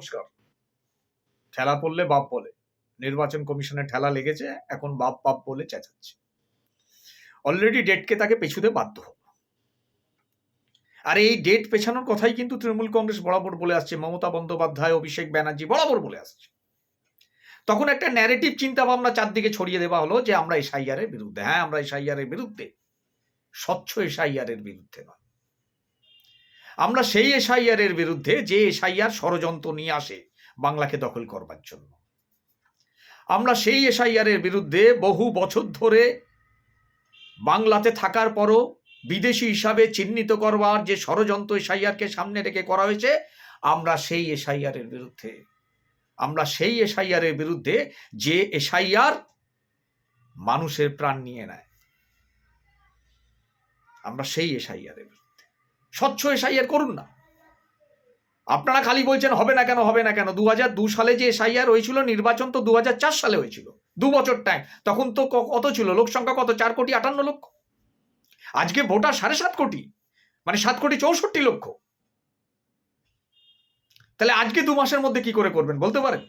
নমস্কার। ঠেলা পড়লে বাপ বলে। নির্বাচন কমিশনের ঠেলা লেগেছে, এখন বাপ বাপ বলে চেঁচাচ্ছে। অলরেডি ডেটকে তাকে পেছুতে বাধ্য হল আর এই ডেট পেছানোর কথাই কিন্তু তৃণমূল কংগ্রেস বরাবর বলে আসছে। মমতা বন্দ্যোপাধ্যায়, অভিষেক ব্যানার্জি বরাবর বলে আসছে। তখন একটা ন্যারেটিভ চিন্তা ভাবনা চারদিকে ছড়িয়ে দেওয়া হলো যে আমরা এসআইআর এর বিরুদ্ধে। হ্যাঁ আমরা এসআইআর এর বিরুদ্ধে। স্বচ্ছ এসআইআর এর বিরুদ্ধে নয়। আমরা সেই এসআইআর এর বিরুদ্ধে যে এসআইআর ষড়যন্ত্র নিয়ে আসে, বাংলাকে দখল করবার জন্য। আমরা সেই এসআইআর এর বিরুদ্ধে বহু বছর ধরে বাংলাতে থাকার পরও বিদেশি হিসাবে চিহ্নিত করবার যে ষড়যন্ত্র এসআইআরকে সামনে রেখে করা হয়েছে, আমরা সেই এসআইআর এর বিরুদ্ধে, আমরা সেই এসআইআর এর বিরুদ্ধে যে এসআইআর মানুষের প্রাণ নিয়ে নেয়, আমরা সেই এসআইআর এর বিরুদ্ধে। স্বচ্ছ এসআইআর করুন না। আপনারা খালি বলছেন হবে না কেন, হবে না কেন। দু হাজার দু সালে যে এসআইআর হয়েছিল, নির্বাচন তো দু হাজার চার সালে হয়েছিল। দু বছর টাইম তখন তো কত ছিল? লোক সংখ্যা কত? চার কোটি আটান্ন লক্ষ। আজকে ভোটার সাড়ে সাত কোটি। মানে সাত কোটি চৌষট্টি লক্ষ। তাহলে আজকে দু মাসের মধ্যে কি করে করবেন? বলতে পারেন?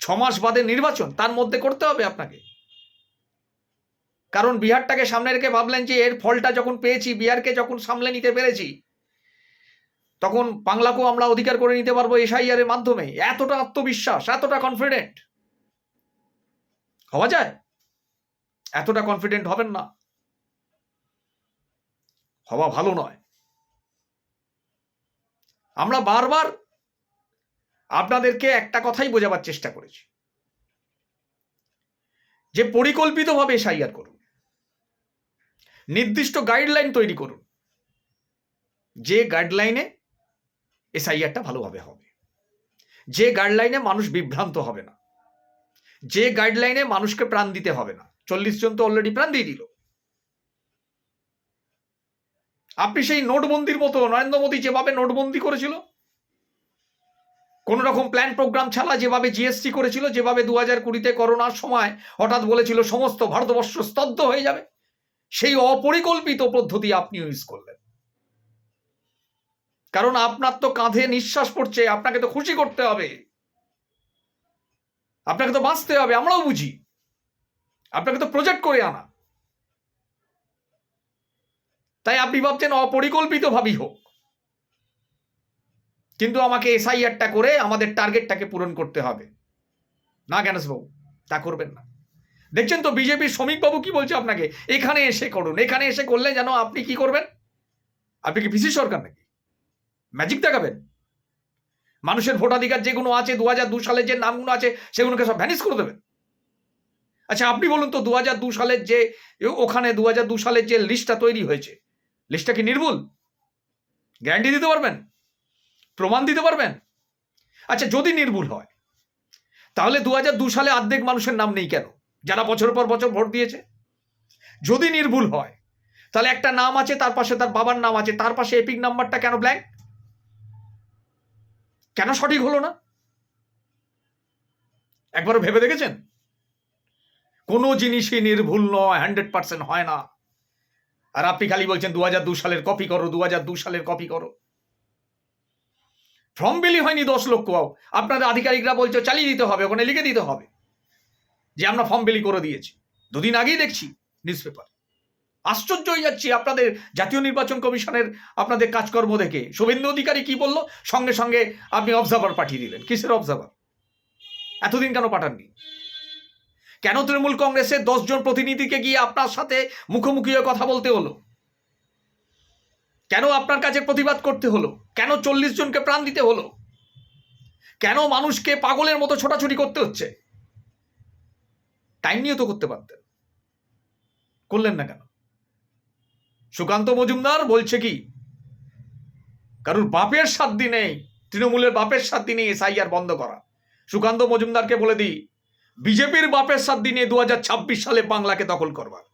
ছ মাস বাদে নির্বাচন, তার মধ্যে করতে হবে আপনাকে। কারণ বিহারটাকে সামনে রেখে ভাবলেন যে এর ফলটা যখন পেয়েছি, বিহারকে যখন সামলে নিতে পেরেছি, তখন বাংলাকেও আমরা অধিকার করে নিতে পারব এসআইআর এর মাধ্যমে। এতটা আত্মবিশ্বাস, এতটা কনফিডেন্ট হওয়া যায়? এতটা কনফিডেন্ট হবেন না। হওয়া ভালো নয়। আমরা বারবার আপনাদেরকে একটা কথাই বোঝাবার চেষ্টা করেছি। যে পরিকল্পিতভাবে এসআইআর করুন। নির্দিষ্ট গাইডলাইন তৈরি করুন। যে গাইডলাইনে এসআইআরটা ভালোভাবে হবে। যে গাইডলাইনে মানুষ বিভ্রান্ত হবে না। যে গাইডলাইনে মানুষকে প্রাণ দিতে হবে না। চল্লিশ জন তো অলরেডি প্রাণ দিয়ে দিল। আপনি সেই নোটবন্দির মতো নরেন্দ্র মোদী যেভাবে নোটবন্দি করেছিল, কোন রকম প্ল্যান প্রোগ্রাম ছাড়া যেভাবে জিএসটি করেছিল, যেভাবে দু হাজার কুড়িতে করোনার সময় হঠাৎ বলেছিল, সমস্ত ভারতবর্ষ স্তব্ধ হয়ে যাবে। সেই অপরিকল্পিত পদ্ধতি আপনি ইউজ করলেন। কারণ আপনার তো কাঁধে নিঃশ্বাস পড়ছে, আপনাকে তো খুশি করতে হবে। আপনাকে তো বাঁচতে হবে, আমরাও বুঝি। আপনাকে তো প্রজেক্ট করে আনা। তাই আপনি ভাবছেন অপরিকল্পিতভাবেই হোক। কিন্তু আমাকে এসআইআরটা করে আমাদের টার্গেটটাকে পূরণ করতে হবে। না জ্ঞানেশবাবু তা করবেন না। দেখছেন তো বিজেপির শ্রমিকবাবু কি বলছে আপনাকে? এখানে এসে করুন, এখানে এসে করলে যেন আপনি কি করবেন? আপনি কি পিসি সরকার নাকি? ম্যাজিক দেখাবেন। মানুষের ভোটাধিকার যেগুলো আছে দু হাজার দু সালের যে নামগুলো আছে, সেগুলোকে সব ভ্যানিশ করে দেবেন। আচ্ছা আপনি বলুন তো দু হাজার দু সালের যে ওখানে দু হাজার দু সালের যে লিস্টটা তৈরি হয়েছে লিস্টটা কি নির্ভুল? গ্যারান্টি দিতে পারবেন? প্রমাণ দিতে পারবেন? আচ্ছা যদি নির্ভুল হয়, তাহলে দু হাজার দু সালে অর্ধেক মানুষের নাম নেই কেন? যারা বছর পর বছর ভোট দিয়েছে। যদি নির্ভুল হয়, তাহলে একটা নাম আছে, তার পাশে তার বাবার নাম আছে, তার পাশে এপিক নাম্বারটা কেন ব্ল্যাঙ্ক কেন সঠিক হলো না? একবার ভেবে দেখেছেন? কোনো জিনিসই নির্ভুল নয়, হান্ড্রেড পার্সেন্ট হয় না। আর আপনি খালি বলছেন দু হাজার দু সালের কপি করো দু হাজার দু সালের কপি করো। ফর্ম বিলি হয়নি দশ লক্ষ। আপনাদের আধিকারিকরা বলছে, চালিয়ে দিতে হবে, ওখানে লিখে দিতে হবে। যে আমরা ফর্ম বিলি করে দিয়েছি। দুদিন আগেই দেখছি নিউজ পেপার আশ্চর্য হয়ে যাচ্ছি আপনাদের জাতীয় নির্বাচন কমিশনের আপনাদের কাজকর্ম দেখে। শুভেন্দু অধিকারী কি বলল? সঙ্গে সঙ্গে আপনি অবজার্ভার পাঠিয়ে দিলেন। কিসের অবজার্ভার এতদিন কেন পাঠাননি? কেন তৃণমূল কংগ্রেসের দশজন প্রতিনিধিকে গিয়ে আপনার সাথে মুখোমুখি হয়ে কথা বলতে হলো? কেন আপনার কাছে প্রতিবাদ করতে হলো? কেন চল্লিশ জনকে প্রাণ দিতে হলো? কেন মানুষকে পাগলের মতো ছোটাছুটি করতে হচ্ছে? টাইম নিয়ে তো করতে পারতেন। করলেন না কেন? সুকান্ত মজুমদার বলছে কি, কারুর বাপের সাধ্যি নেই, তৃণমূলের বাপের সাধ্যি নেই এসআইআর বন্ধ করা। সুকান্ত মজুমদারকে বলে দিই, বিজেপির বাপের সাধ্যি নিয়ে দু সালে বাংলাকে দখল করবার।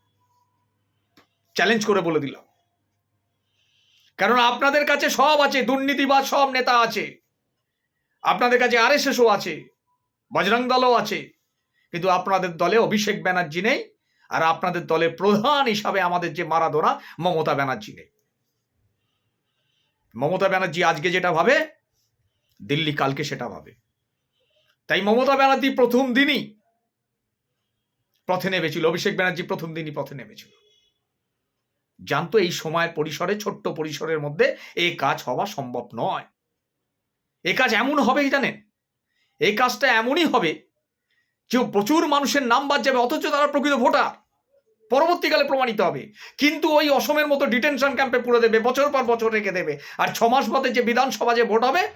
চ্যালেঞ্জ করে বলে দিলাম। কারণ আপনাদের কাছে সব আছে দুর্নীতিবাদ সব নেতা আছে। আপনাদের কাছে আর আরএসএসও আছে, বজরং দলও আছে। কিন্তু আপনাদের দলে অভিষেক ব্যানার্জি নেই, আর আপনাদের দলের প্রধান হিসাবে আমাদের যে মারাদোনা, মমতা ব্যানার্জি নেই। মমতা ব্যানার্জি আজকে যেটা ভাবে, দিল্লি কালকে সেটা ভাবে। তাই মমতা ব্যানার্জি প্রথম দিনই পথে নেমেছিল, অভিষেক ব্যানার্জি প্রথম দিনই পথে নেমেছিল। জানতো এই সময়ের পরিসরে, ছোট্ট পরিসরের মধ্যে এই কাজ হওয়া সম্ভব নয়। এ কাজ এমন হবে জানেন? এই কাজটা এমনই হবে যে প্রচুর মানুষের নাম বাদ যাবে, অথচ তারা প্রকৃত ভোটার। পরবর্তীকালে প্রমাণিত হবে। কিন্তু ওই অসমের মতো ডিটেনশন ক্যাম্পে পুরো দেবে, বছর পর বছর রেখে দেবে, আর ছ মাস বাদে যে বিধানসভা যে ভোট হবে,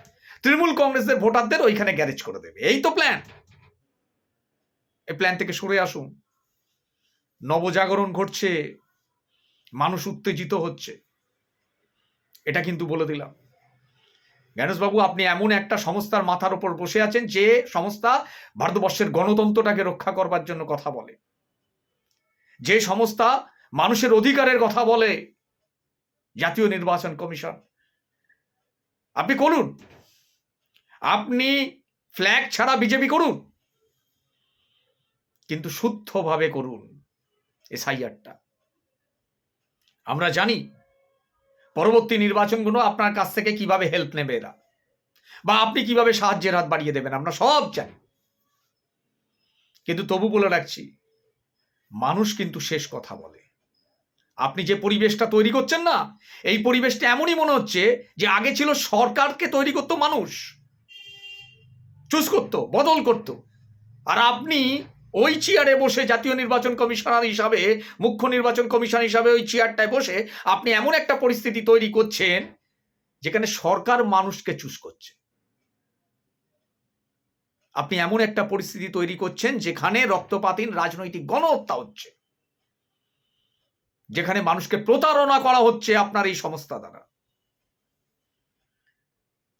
তৃণমূল কংগ্রেসের ভোটারদের ওইখানে গ্যারেজ করে দেবে। এই তো প্ল্যান এই প্ল্যান থেকে সরে আসুন। নবজাগরণ ঘটছে, মানুষ উত্তেজিত হচ্ছে। এটা কিন্তু বলে দিলাম। জ্ঞানেশবাবু, আপনি এমন একটা সংস্থার মাথার উপর বসে আছেন যে সংস্থা ভারতবর্ষের গণতন্ত্রটাকে রক্ষা করবার জন্য কথা বলে। যে সংস্থা মানুষের অধিকারের কথা বলে, জাতীয় নির্বাচন কমিশন। আপনি করুন। আপনি ফ্ল্যাগ ছাড়া বিজেপি করুন। কিন্তু শুদ্ধভাবে করুন এসআইআরটা। আমরা জানি পরবর্তী নির্বাচনগুলো আপনার কাছ থেকে কীভাবে হেল্প নেবে এরা? বা আপনি কীভাবে সাহায্যের হাত বাড়িয়ে দেবেন? আমরা সব জানি। কিন্তু তবু বলে রাখছি, মানুষ কিন্তু শেষ কথা বলে। আপনি যে পরিবেশটা তৈরি করছেন না, এই পরিবেশটা এমনই মনে হচ্ছে যে আগে ছিল সরকারকে তৈরি করতো মানুষ। চুজ করতো, বদল করতো। আর আপনি ওই চেয়ারে বসে জাতীয় নির্বাচন কমিশনার হিসাবে, মুখ্য নির্বাচন কমিশন হিসাবে ওই চেয়ারটায় বসে আপনি এমন একটা পরিস্থিতি তৈরি করছেন যেখানে সরকার মানুষকে চুজ করছে। আপনি এমন একটা পরিস্থিতি তৈরি করছেন যেখানে রক্তপাতীন রাজনৈতিক গণহত্যা হচ্ছে। যেখানে মানুষকে প্রতারণা করা হচ্ছে আপনার এই সংস্থা দ্বারা।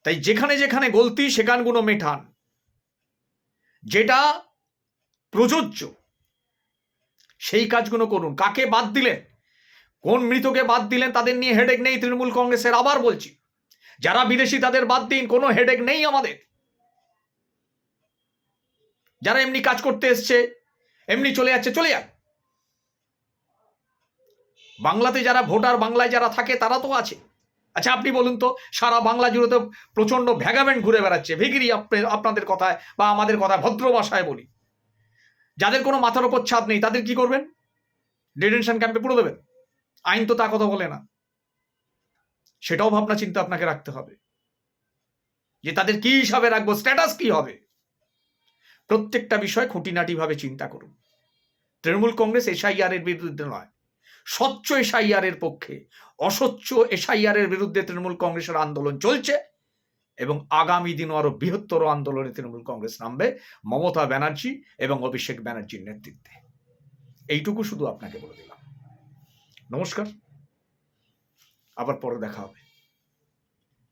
তাই যেখানে যেখানে গলতি, সেখানগুলো মেটান। যেটা প্রযোজ্য। সেই কাজগুলো করুন। কাকে বাদ দিলেন? কোন মৃতকে বাদ দিলেন? তাদের নিয়ে হেডেক নেই। তৃণমূল কংগ্রেসের আবার বলছি। যারা বিদেশি, তাদের বাদ দিন। কোনো হেডেক নেই আমাদের। যারা এমনি কাজ করতে এসছে, এমনি চলে যাচ্ছে, চলে যাক। বাংলাতে যারা ভোটার, বাংলায় যারা থাকে, তারা তো আছে। আচ্ছা আপনি বলুন তো, সারা বাংলা জুড়ে তো প্রচণ্ড ভ্যাগামেন্ট ঘুরে বেড়াচ্ছে। ভিগিরি আপনাদের কথায় বা আমাদের কথায়, ভদ্র ভাষায় বলি। যাদের কোনো মাথার ওপর ছাদ নেই, তাদের কি করবেন? ডিটেনশন ক্যাম্পে পুরো দেবেন। আইন তো তা কথা বলে না। সেটাও ভাবনা চিন্তা আপনাকে রাখতে হবে। যে তাদের কি হিসাবে রাখব স্ট্যাটাস কি হবে? প্রত্যেকটা বিষয় খুঁটিনাটি ভাবে চিন্তা করুন। তৃণমূল কংগ্রেস এসআইআর এর বিরুদ্ধে নয়। স্বচ্ছ এসআইআর এর পক্ষে অস্বচ্ছ এসআইআর এর বিরুদ্ধে তৃণমূল কংগ্রেসের আন্দোলন চলছে। এবং আগামী দিন আরও বৃহত্তর আন্দোলনে তৃণমূল কংগ্রেস নামবে মমতা ব্যানার্জি এবং অভিষেক ব্যানার্জির নেতৃত্বে। এইটুকু শুধু আপনাকে বলে দিলাম। নমস্কার। আবার পরে দেখা হবে।